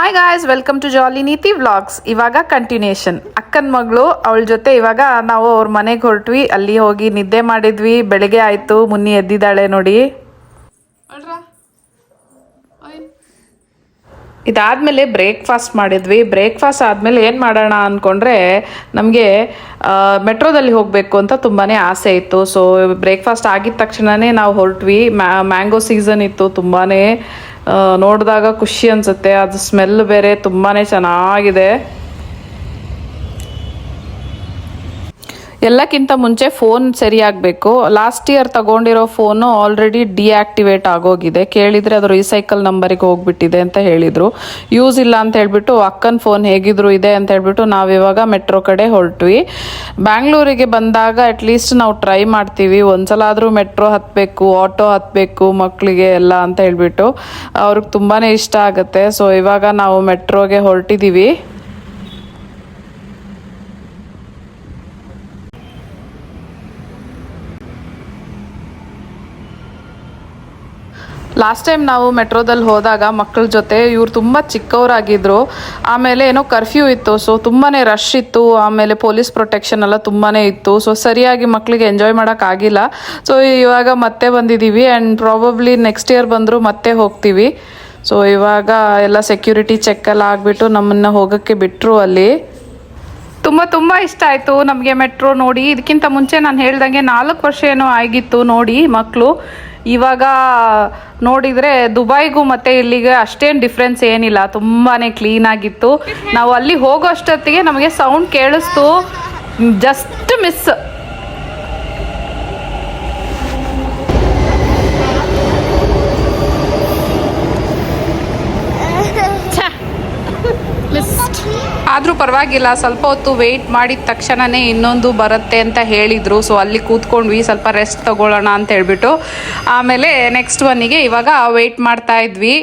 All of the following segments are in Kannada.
Hi guys welcome to jolly Neethi vlogs ಇವಾಗ ಕಂಟಿನ್ಯೂಷನ್ ಅಕ್ಕನ ಮಗಳು ಅವಳ ಜೊತೆ ಇವಾಗ ನಾವು ಅವ್ರ ಮನೆಗೆ ಹೊರಟ್ವಿ. ಅಲ್ಲಿ ಹೋಗಿ ನಿದ್ದೆ ಮಾಡಿದ್ವಿ. ಬೆಳಗ್ಗೆ ಆಯಿತು. ಮುನ್ನಿ ಎದ್ದಿದ್ದಾಳೆ ನೋಡಿ. ಇದಾದ್ಮೇಲೆ ಬ್ರೇಕ್ಫಾಸ್ಟ್ ಮಾಡಿದ್ವಿ. ಬ್ರೇಕ್ಫಾಸ್ಟ್ ಆದಮೇಲೆ ಏನು ಮಾಡೋಣ ಅಂದ್ಕೊಂಡ್ರೆ ನಮಗೆ ಮೆಟ್ರೋದಲ್ಲಿ ಹೋಗಬೇಕು ಅಂತ ತುಂಬಾ ಆಸೆ ಇತ್ತು. ಸೊ ಬ್ರೇಕ್ಫಾಸ್ಟ್ ಆಗಿದ ತಕ್ಷಣವೇ ನಾವು ಹೊರಟ್ವಿ. ಮ್ಯಾಂಗೋ ಸೀಸನ್ ಇತ್ತು ತುಂಬಾ ನೋಡಿದಾಗ ಖುಷಿ ಅನಿಸುತ್ತೆ. ಅದು ಸ್ಮೆಲ್ ಬೇರೆ ತುಂಬಾ ಚೆನ್ನಾಗಿದೆ. ಎಲ್ಲಕ್ಕಿಂತ ಮುಂಚೆ ಫೋನ್ ಸರಿಯಾಗಬೇಕು. ಲಾಸ್ಟ್ ಇಯರ್ ತಗೊಂಡಿರೋ ಫೋನು ಆಲ್ರೆಡಿ ಡಿಆಕ್ಟಿವೇಟ್ ಆಗೋಗಿದೆ. ಕೇಳಿದರೆ ಅದು ರೀಸೈಕಲ್ ನಂಬರಿಗೆ ಹೋಗ್ಬಿಟ್ಟಿದೆ ಅಂತ ಹೇಳಿದರು. ಯೂಸ್ ಇಲ್ಲ ಅಂತ ಹೇಳ್ಬಿಟ್ಟು ಅಕ್ಕನ ಫೋನ್ ಹೇಗಿದ್ರು ಇದೆ ಅಂತ ಹೇಳ್ಬಿಟ್ಟು ನಾವಿವಾಗ ಮೆಟ್ರೋ ಕಡೆ ಹೊರಟ್ವಿ. ಬ್ಯಾಂಗ್ಳೂರಿಗೆ ಬಂದಾಗ ಅಟ್ಲೀಸ್ಟ್ ನಾವು ಟ್ರೈ ಮಾಡ್ತೀವಿ. ಒಂದ್ಸಲ ಆದರೂ ಮೆಟ್ರೋ ಹತ್ತಬೇಕು ಆಟೋ ಹತ್ತಬೇಕು ಮಕ್ಕಳಿಗೆ ಎಲ್ಲ ಅಂತ ಹೇಳ್ಬಿಟ್ಟು. ಅವ್ರಿಗೆ ತುಂಬಾ ಇಷ್ಟ ಆಗುತ್ತೆ. ಸೊ ಇವಾಗ ನಾವು ಮೆಟ್ರೋಗೆ ಹೊರಟಿದ್ದೀವಿ ಲಾಸ್ಟ್ ಟೈಮ್ ನಾವು ಮೆಟ್ರೋದಲ್ಲಿ ಹೋದಾಗ ಮಕ್ಕಳ ಜೊತೆ ಇವ್ರು ತುಂಬ ಚಿಕ್ಕವರಾಗಿದ್ರು. ಆಮೇಲೆ ಏನೋ ಕರ್ಫ್ಯೂ ಇತ್ತು ಸೊ ತುಂಬಾ ರಶ್ ಇತ್ತು. ಆಮೇಲೆ ಪೊಲೀಸ್ ಪ್ರೊಟೆಕ್ಷನ್ ಎಲ್ಲ ತುಂಬಾ ಇತ್ತು. ಸೊ ಸರಿಯಾಗಿ ಮಕ್ಕಳಿಗೆ ಎಂಜಾಯ್ ಮಾಡೋಕ್ಕಾಗಿಲ್ಲ ಸೊ ಇವಾಗ ಮತ್ತೆ ಬಂದಿದ್ದೀವಿ ಆ್ಯಂಡ್ ಪ್ರಾಬಬ್ಲಿ ನೆಕ್ಸ್ಟ್ ಇಯರ್ ಬಂದರೂ ಮತ್ತೆ ಹೋಗ್ತೀವಿ. ಸೊ ಇವಾಗ ಎಲ್ಲ ಸೆಕ್ಯೂರಿಟಿ ಚೆಕ್ ಎಲ್ಲ ಆಗಿಬಿಟ್ಟು ನಮ್ಮನ್ನು ಹೋಗೋಕ್ಕೆ ಬಿಟ್ಟರು ಅಲ್ಲಿ. ತುಂಬ ತುಂಬ ಇಷ್ಟ ಆಯಿತು ನಮಗೆ ಮೆಟ್ರೋ ನೋಡಿ. ಇದಕ್ಕಿಂತ ಮುಂಚೆ ನಾನು ಹೇಳ್ದಂಗೆ ನಾಲ್ಕು ವರ್ಷ ಏನೋ ಆಗಿತ್ತು ನೋಡಿ ಮಕ್ಕಳು ಇವಾಗ ನೋಡಿದರೆ ದುಬೈಗೂ ಮತ್ತು ಇಲ್ಲಿಗೆ ಅಷ್ಟೇನು ಡಿಫ್ರೆನ್ಸ್ ಏನಿಲ್ಲ. ತುಂಬಾ ಕ್ಲೀನಾಗಿತ್ತು ನಾವು ಅಲ್ಲಿ ಹೋಗೋ ಅಷ್ಟೊತ್ತಿಗೆ ನಮಗೆ ಸೌಂಡ್ ಕೇಳಿಸ್ತು. ಜಸ್ಟ್ ಮಿಸ್ ಆದರೂ ಪರವಾಗಿಲ್ಲ ಸ್ವಲ್ಪ ಹೊತ್ತು ವೆಯ್ಟ್ ಮಾಡಿದ ತಕ್ಷಣವೇ ಇನ್ನೊಂದು ಬರುತ್ತೆ ಅಂತ ಹೇಳಿದರು. ಸೊ ಅಲ್ಲಿ ಕೂತ್ಕೊಂಡ್ವಿ ಸ್ವಲ್ಪ ರೆಸ್ಟ್ ತಗೊಳ್ಳೋಣ ಅಂತ ಹೇಳಿಬಿಟ್ಟು ಆಮೇಲೆ ನೆಕ್ಸ್ಟ್ ಒನ್ನಿಗೆ ಇವಾಗ ವೆಯ್ಟ್ ಮಾಡ್ತಾ ಇದ್ವಿ.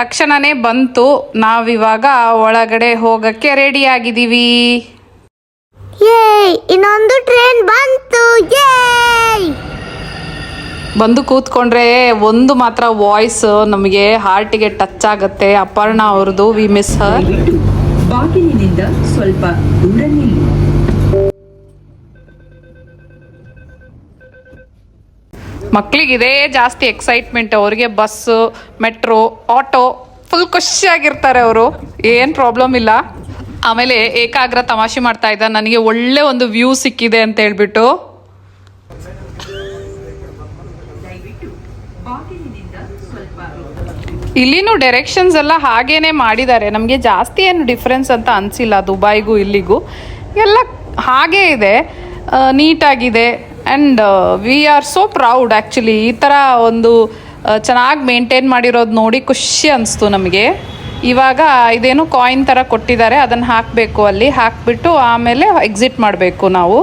ತಕ್ಷಣವೇ ಬಂತು. ನಾವಿವಾಗ ಒಳಗಡೆ ಹೋಗೋಕ್ಕೆ ರೆಡಿ ಆಗಿದ್ದೀವಿ. ಏಯ್ ಇನ್ನೊಂದು ಟ್ರೈನ್ ಬಂತು. ಬಂದು ಕೂತ್ಕೊಂಡ್ರೆ ಒಂದು ಮಾತ್ರ ವಾಯ್ಸ್ ನಮಗೆ ಹಾರ್ಟಿಗೆ ಟಚ್ ಆಗುತ್ತೆ. ಅಪರ್ಣ ಅವ್ರದ್ದು ವಿ ಮಿಸ್ ಹರ್ ಸ್ವಲ್ಪ ದೂರ ನಿಲ್ಲಿ. ಮಕ್ಕಳಿಗೆ ಇದೇ ಜಾಸ್ತಿ ಎಕ್ಸೈಟ್ಮೆಂಟ್ ಅವ್ರಿಗೆ ಬಸ್ಸು ಮೆಟ್ರೋ ಆಟೋ ಫುಲ್ ಖುಷಿಯಾಗಿರ್ತಾರೆ ಅವರು. ಏನು ಪ್ರಾಬ್ಲಮ್ ಇಲ್ಲ. ಆಮೇಲೆ ಏಕಾಗ್ರ ತಮಾಷೆ ಮಾಡ್ತಾ ಇದ್ದ. ನನಗೆ ಒಳ್ಳೆ ಒಂದು ವ್ಯೂ ಸಿಕ್ಕಿದೆ ಅಂತ ಹೇಳ್ಬಿಟ್ಟು. ಇಲ್ಲಿನೂ ಡೈರೆಕ್ಷನ್ಸ್ ಎಲ್ಲ ಹಾಗೇನೆ ಮಾಡಿದ್ದಾರೆ. ನಮಗೆ ಜಾಸ್ತಿ ಏನು ಡಿಫ್ರೆನ್ಸ್ ಅಂತ ಅನಿಸಿಲ್ಲ ದುಬೈಗೂ ಇಲ್ಲಿಗೂ. ಎಲ್ಲ ಹಾಗೇ ಇದೆ. ನೀಟಾಗಿದೆ. And we are so proud actually ಈ ಥರ ಒಂದು ಚೆನ್ನಾಗಿ ಮೇಂಟೈನ್ ಮಾಡಿರೋದು ನೋಡಿ ಖುಷಿ ಅನಿಸ್ತು ನಮಗೆ. ಇವಾಗ ಇದೇನು ಕಾಯಿನ್ ಥರ ಕೊಟ್ಟಿದ್ದಾರೆ. ಅದನ್ನು ಹಾಕಬೇಕು ಅಲ್ಲಿ. ಹಾಕಿಬಿಟ್ಟು ಆಮೇಲೆ ಎಕ್ಸಿಟ್ ಮಾಡಬೇಕು ನಾವು.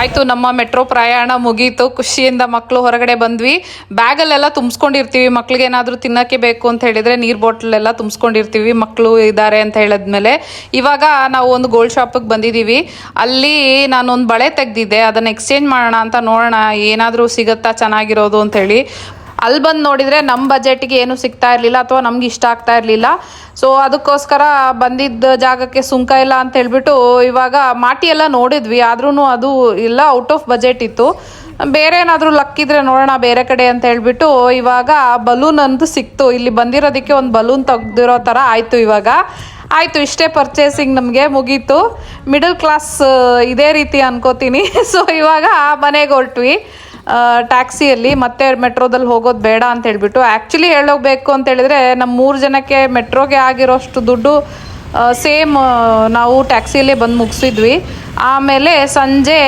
ಆಯಿತು, ನಮ್ಮ ಮೆಟ್ರೋ ಪ್ರಯಾಣ ಮುಗೀತು. ಖುಷಿಯಿಂದ ಮಕ್ಕಳು ಹೊರಗಡೆ ಬಂದ್ವಿ. ಬ್ಯಾಗಲ್ಲೆಲ್ಲ ತುಂಬಿಸ್ಕೊಂಡಿರ್ತೀವಿ. ಮಕ್ಳಿಗೆ ಏನಾದರೂ ತಿನ್ನೋಕ್ಕೆ ಬೇಕು ಅಂತ ಹೇಳಿದ್ರೆ ನೀರು ಬಾಟ್ಲ್ ಎಲ್ಲ ತುಂಬಿಸ್ಕೊಂಡಿರ್ತೀವಿ. ಮಕ್ಕಳು ಇದ್ದಾರೆ ಅಂತ ಹೇಳಿದ್ಮೇಲೆ. ಇವಾಗ ನಾವು ಒಂದು ಗೋಲ್ಡ್ ಶಾಪಿಗೆ ಬಂದಿದ್ದೀವಿ ಅಲ್ಲಿ ನಾನೊಂದು ಬಳೆ ತೆಗೆದಿದ್ದೆ. ಅದನ್ನು ಎಕ್ಸ್ಚೇಂಜ್ ಮಾಡೋಣ ಅಂತ ನೋಡೋಣ. ಏನಾದರೂ ಸಿಗುತ್ತಾ ಚೆನ್ನಾಗಿರೋದು ಅಂಥೇಳಿ ಅಲ್ಲಿ ಬಂದು ನೋಡಿದರೆ ನಮ್ಮ ಬಜೆಟ್ಗೆ ಏನು ಸಿಗ್ತಾ ಇರಲಿಲ್ಲ ಅಥವಾ ನಮ್ಗೆ ಇಷ್ಟ ಆಗ್ತಾ ಇರಲಿಲ್ಲ. ಸೊ ಅದಕ್ಕೋಸ್ಕರ ಬಂದಿದ್ದ ಜಾಗಕ್ಕೆ ಸುಂಕ ಇಲ್ಲ ಅಂತ ಹೇಳ್ಬಿಟ್ಟು ಇವಾಗ ಮಾಟಿ ಎಲ್ಲ ನೋಡಿದ್ವಿ. ಆದ್ರೂ ಅದು ಇಲ್ಲ ಔಟ್ ಆಫ್ ಬಜೆಟ್ ಇತ್ತು. ಬೇರೆ ಏನಾದರೂ ಲಕ್ಕಿದ್ರೆ ನೋಡೋಣ ಬೇರೆ ಕಡೆ ಅಂತ ಹೇಳ್ಬಿಟ್ಟು ಇವಾಗ ಬಲೂನ್ ಅಂತ ಸಿಕ್ತು. ಇಲ್ಲಿ ಬಂದಿರೋದಕ್ಕೆ ಒಂದು ಬಲೂನ್ ತೆಗ್ದಿರೋ ಥರ ಆಯಿತು ಇವಾಗ. ಆಯಿತು, ಇಷ್ಟೇ ಪರ್ಚೇಸಿಂಗ್ ನಮಗೆ ಮುಗೀತು. ಮಿಡಲ್ ಕ್ಲಾಸ್ ಇದೇ ರೀತಿ ಅನ್ಕೋತೀನಿ. ಸೊ ಇವಾಗ ಮನೆಗೆ ಹೊರಟ್ವಿ. ಟ್ಯಾಕ್ಸಿಯಲ್ಲಿ ಮತ್ತೆ ಮೆಟ್ರೋದಲ್ಲಿ ಹೋಗೋದು ಬೇಡ ಅಂತ ಹೇಳಿಬಿಟ್ಟು ಆ್ಯಕ್ಚುಲಿ ಹೇಳೋಗ್ಬೇಕು ಅಂತ ಹೇಳಿದ್ರೆ ನಮ್ಮ ಮೂರು ಜನಕ್ಕೆ ಮೆಟ್ರೋಗೆ ಆಗಿರೋಷ್ಟು ದುಡ್ಡು ಸೇಮ್ ನಾವು ಟ್ಯಾಕ್ಸಿಯಲ್ಲೇ ಬಂದು ಮುಗಿಸಿದ್ವಿ. ಆಮೇಲೆ ಸಂಜೆ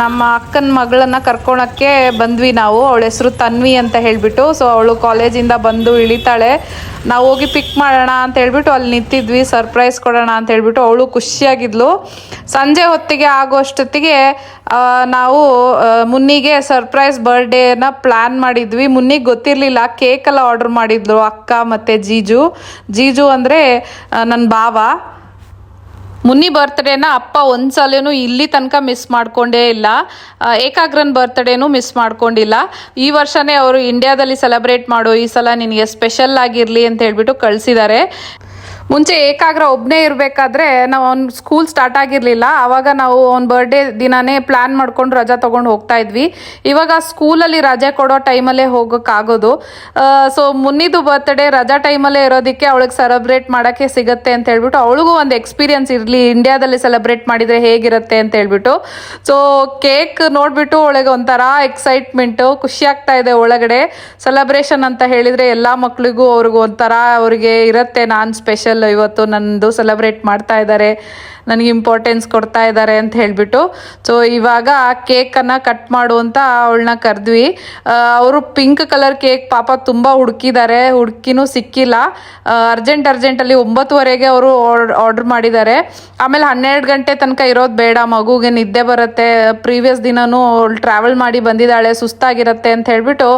ನಮ್ಮ ಅಕ್ಕನ ಮಗಳನ್ನ ಕರ್ಕೊಳಕ್ಕೆ ಬಂದ್ವಿ ನಾವು. ಅವಳ ಹೆಸರು ತನ್ವಿ ಅಂತ ಹೇಳಿಬಿಟ್ಟು. ಸೊ ಅವಳು ಕಾಲೇಜಿಂದ ಬಂದು ಇಳಿತಾಳೆ. ನಾವು ಹೋಗಿ ಪಿಕ್ ಮಾಡೋಣ ಅಂತ ಹೇಳ್ಬಿಟ್ಟು ಅಲ್ಲಿ ನಿಂತಿದ್ವಿ. ಸರ್ಪ್ರೈಸ್ ಕೊಡೋಣ ಅಂತ ಹೇಳ್ಬಿಟ್ಟು ಅವಳು ಖುಷಿಯಾಗಿದ್ಲು. ಸಂಜೆ ಹೊತ್ತಿಗೆ ಆಗೋಷ್ಟೊತ್ತಿಗೆ ನಾವು ಮುನ್ನಿಗೆ ಸರ್ಪ್ರೈಸ್ ಬರ್ಡೇನ ಪ್ಲ್ಯಾನ್ ಮಾಡಿದ್ವಿ. ಮುನ್ನಿಗೆ ಗೊತ್ತಿರಲಿಲ್ಲ. ಕೇಕೆಲ್ಲ ಆರ್ಡರ್ ಮಾಡಿದ್ಲು ಅಕ್ಕ ಮತ್ತು ಜೀಜು. ಜೀಜು ಅಂದರೆ ನನ್ನ ಭಾವ. ಮುನ್ನಿ ಬರ್ತ್ಡೇನ ಅಪ್ಪ ಒಂದ್ಸಲೇನು ಇಲ್ಲಿ ತನಕ ಮಿಸ್ ಮಾಡ್ಕೊಂಡೇ ಇಲ್ಲ. ಏಕಾಗ್ರನ್ ಬರ್ತ್ಡೇನು ಮಿಸ್ ಮಾಡ್ಕೊಂಡಿಲ್ಲ. ಈ ವರ್ಷನೇ ಅವರು ಇಂಡಿಯಾದಲ್ಲಿ ಸೆಲೆಬ್ರೇಟ್ ಮಾಡು ಈ ಸಲ ನಿನಗೆ ಸ್ಪೆಷಲ್ ಆಗಿರಲಿ ಅಂತ ಹೇಳ್ಬಿಟ್ಟು ಕಳಿಸಿದ್ದಾರೆ. ಮುಂಚೆ ಏಕಾಗ್ರ ಒಬ್ಬನೇ ಇರಬೇಕಾದ್ರೆ ನಾವು ಅವ್ನು ಸ್ಕೂಲ್ ಸ್ಟಾರ್ಟ್ ಆಗಿರಲಿಲ್ಲ. ಆವಾಗ ನಾವು ಅವ್ನ ಬರ್ಡೇ ದಿನಾನೇ ಪ್ಲ್ಯಾನ್ ಮಾಡ್ಕೊಂಡು ರಜಾ ತೊಗೊಂಡು ಹೋಗ್ತಾ ಇದ್ವಿ. ಇವಾಗ ಸ್ಕೂಲಲ್ಲಿ ರಜೆ ಕೊಡೋ ಟೈಮಲ್ಲೇ ಹೋಗೋಕ್ಕಾಗೋದು ಸೊ ಮುನ್ನಿದು ಬರ್ತ್ಡೇ ರಜಾ ಟೈಮಲ್ಲೇ ಇರೋದಕ್ಕೆ ಅವಳಿಗೆ ಸೆಲೆಬ್ರೇಟ್ ಮಾಡೋಕ್ಕೆ ಸಿಗುತ್ತೆ ಅಂತ ಹೇಳ್ಬಿಟ್ಟು ಅವಳಿಗೂ ಒಂದು ಎಕ್ಸ್ಪೀರಿಯನ್ಸ್ ಇರಲಿ. ಇಂಡಿಯಾದಲ್ಲಿ ಸೆಲೆಬ್ರೇಟ್ ಮಾಡಿದರೆ ಹೇಗಿರುತ್ತೆ ಅಂತ ಹೇಳ್ಬಿಟ್ಟು. ಸೊ ಕೇಕ್ ನೋಡಿಬಿಟ್ಟು ಅವಳಿಗೆ ಒಂಥರ ಎಕ್ಸೈಟ್ಮೆಂಟು ಆಗ್ತಾ ಇದೆ ಒಳಗಡೆ. ಸೆಲೆಬ್ರೇಷನ್ ಅಂತ ಹೇಳಿದರೆ ಎಲ್ಲ ಮಕ್ಕಳಿಗೂ ಅವ್ರಿಗೂ ಒಂಥರ ಅವ್ರಿಗೆ ಇರುತ್ತೆ ನಾನು ಸ್ಪೆಷಲ್ ಇವತ್ತು ನನ್ನದು ಸೆಲೆಬ್ರೇಟ್ ಮಾಡ್ತಾ ಇದ್ದಾರೆ, ನನಗೆ ಇಂಪಾರ್ಟೆನ್ಸ್ ಕೊಡ್ತಾ ಇದ್ದಾರೆ ಅಂತ ಹೇಳಿಬಿಟ್ಟು. ಸೊ ಇವಾಗ ಆ ಕೇಕನ್ನು ಕಟ್ ಮಾಡು ಅಂತ ಅವಳನ್ನ ಕರೆದ್ವಿ. ಅವರು ಪಿಂಕ್ ಕಲರ್ ಕೇಕ್ ಪಾಪ ತುಂಬ ಹುಡುಕಿದ್ದಾರೆ, ಹುಡುಕಿನೂ ಸಿಕ್ಕಿಲ್ಲ. ಅರ್ಜೆಂಟ್ ಅರ್ಜೆಂಟಲ್ಲಿ ಒಂಬತ್ತುವರೆಗೆ ಅವರು ಆರ್ಡರ್ ಮಾಡಿದ್ದಾರೆ. ಆಮೇಲೆ ಹನ್ನೆರಡು ಗಂಟೆ ತನಕ ಇರೋದು ಬೇಡ, ಮಗುಗೆ ನಿದ್ದೆ ಬರುತ್ತೆ ಪ್ರೀವಿಯಸ್ ದಿನವೂ ಅವಳು ಟ್ರಾವೆಲ್ ಮಾಡಿ ಬಂದಿದ್ದಾಳೆ, ಸುಸ್ತಾಗಿರುತ್ತೆ ಅಂತ ಹೇಳಿಬಿಟ್ಟು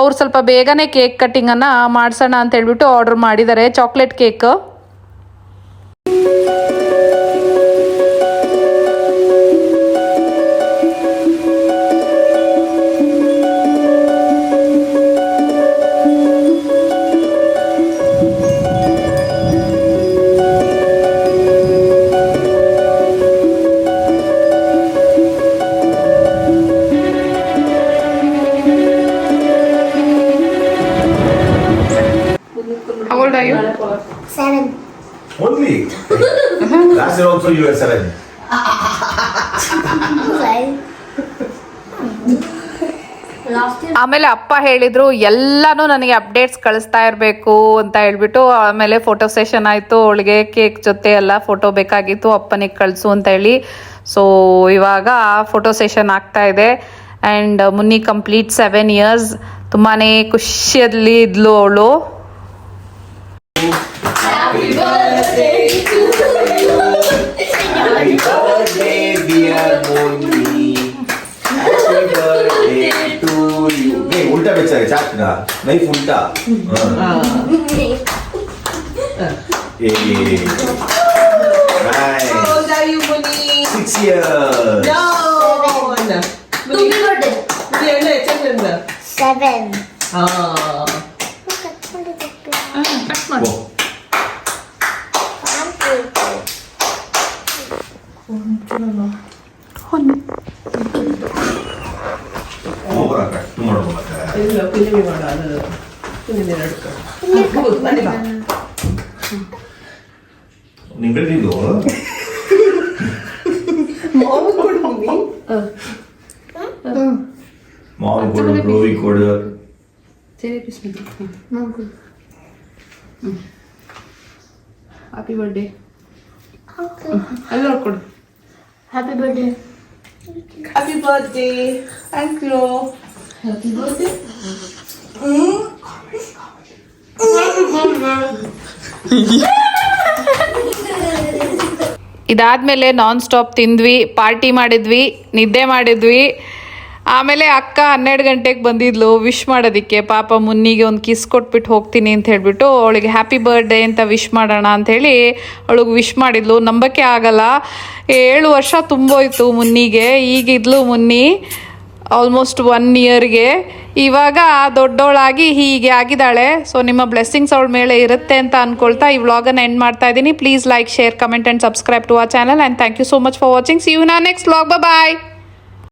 ಅವ್ರು ಸ್ವಲ್ಪ ಬೇಗನೆ ಕೇಕ್ ಕಟ್ಟಿಂಗನ್ನು ಮಾಡಿಸೋಣ ಅಂತ ಹೇಳಿಬಿಟ್ಟು ಆರ್ಡರ್ ಮಾಡಿದ್ದಾರೆ ಚಾಕ್ಲೇಟ್ ಕೇಕ್ Last year. ಆಮೇಲೆ ಅಪ್ಪ ಹೇಳಿದ್ರು ಎಲ್ಲಾನು ನನಗೆ ಅಪ್ಡೇಟ್ಸ್ ಕಳಿಸ್ತಾ ಇರಬೇಕು ಅಂತ ಹೇಳ್ಬಿಟ್ಟು ಆಮೇಲೆ ಫೋಟೋ ಸೆಷನ್ ಆಯಿತು ಅವಳಿಗೆ ಕೇಕ್ ಜೊತೆ ಎಲ್ಲ ಫೋಟೋ ಬೇಕಾಗಿತ್ತು ಅಪ್ಪನಿಗೆ ಕಳಿಸು ಅಂತ ಹೇಳಿ. ಸೊ ಇವಾಗ ಫೋಟೋ ಸೆಷನ್ ಆಗ್ತಾ ಇದೆ. And Munni complete seven years ತುಂಬಾ ಖುಷಿಯಲ್ಲಿ ಇದ್ಲು ಅವಳು. 할머니 Happy birthday to you 왜 울다 그랬잖아 작구나 나 이거 울다 어. 예 나이 Oh, now you money. Six years No. No. 우리 우리 열네 챙겼나? Seven. 어. 뭐 ಇಲ್ಲ, ಫಿಲ್ಮಿ ಮಾಡು, ಅದು. ಫಿಲ್ಮಿ ನಡ್ಕೊ. ಹೌದು, ಬನ್ನಿ ಬಾ. ನಿಂಗೆ ಇದು ಮಾಮೂಲ್ ಕೊಡು, ಮುನಿ. ಮಾವು ಕೊಡು ಗೋವಿ ಕೊಡು ಹ್ಯಾಪಿ ಬರ್ಡೇ Okay. ಅಲ್ಲಿ ನೋಡ್ಕೊಡು ಇದಾದ್ಮೇಲೆ ನಾನ್ ಸ್ಟಾಪ್ ತಿಂದ್ವಿ ಪಾರ್ಟಿ ಮಾಡಿದ್ವಿ, ನಿದ್ದೆ ಮಾಡಿದ್ವಿ. ಆಮೇಲೆ ಅಕ್ಕ ಹನ್ನೆರಡು ಗಂಟೆಗೆ ಬಂದಿದ್ಲು ವಿಶ್ ಮಾಡೋದಕ್ಕೆ. ಪಾಪ ಮುನ್ನಿಗೆ ಒಂದು ಕಿಸ್ ಕೊಟ್ಬಿಟ್ಟು ಹೋಗ್ತೀನಿ ಅಂತ ಹೇಳಿಬಿಟ್ಟು ಅವಳಿಗೆ ಹ್ಯಾಪಿ ಬರ್ಡೇ ಅಂತ ವಿಶ್ ಮಾಡೋಣ ಅಂಥೇಳಿ ಅವಳಿಗೆ ವಿಶ್ ಮಾಡಿದ್ಲು. ನಂಬಕ್ಕೆ ಆಗಲ್ಲ. ಏಳು ವರ್ಷ ತುಂಬೋಯ್ತು ಮುನ್ನಿಗೆ. ಈಗಿದ್ಲು ಮುನ್ನಿ. ಆಲ್ಮೋಸ್ಟ್ ಒನ್ ಇಯರ್ಗೆ ಇವಾಗ ದೊಡ್ಡವಳಾಗಿ ಹೀಗೆ ಆಗಿದ್ದಾಳೆ. ಸೊ ನಿಮ್ಮ ಬ್ಲೆಸ್ಸಿಂಗ್ಸ್ ಅವಳ ಮೇಲೆ ಇರುತ್ತೆ ಅಂತ ಅನ್ಕೊಳ್ತಾ ಈ ವ್ಲಾಗನ್ನು ಎಂಡ್ ಮಾಡ್ತಾ ಇದ್ದೀನಿ. Please like share comment and subscribe to ಆ channel and thank you so much for watching see you ನಾ ನೆಕ್ಸ್ಟ್ ವ್ಲಾಗ್ ಬಾಯ್